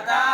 た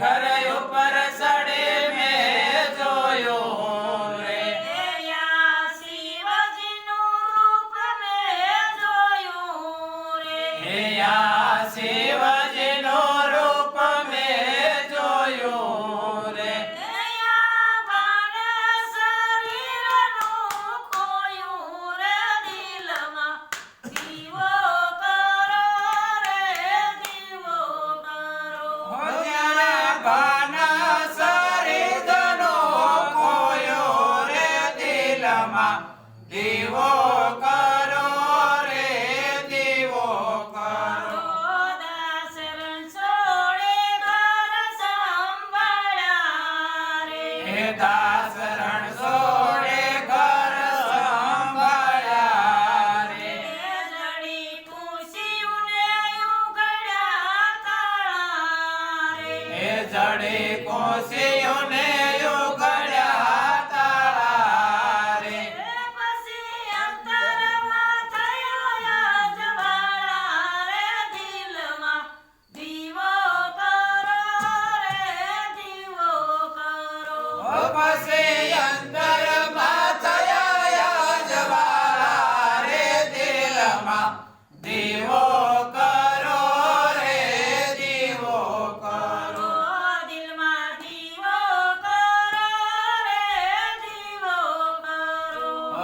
खरय મંદિરમાં દીવો કરો રે દીવો કરો. દાસરણ સોળે હે દાસરણ સોળે ઘર રે. જડી ખુશી ઉને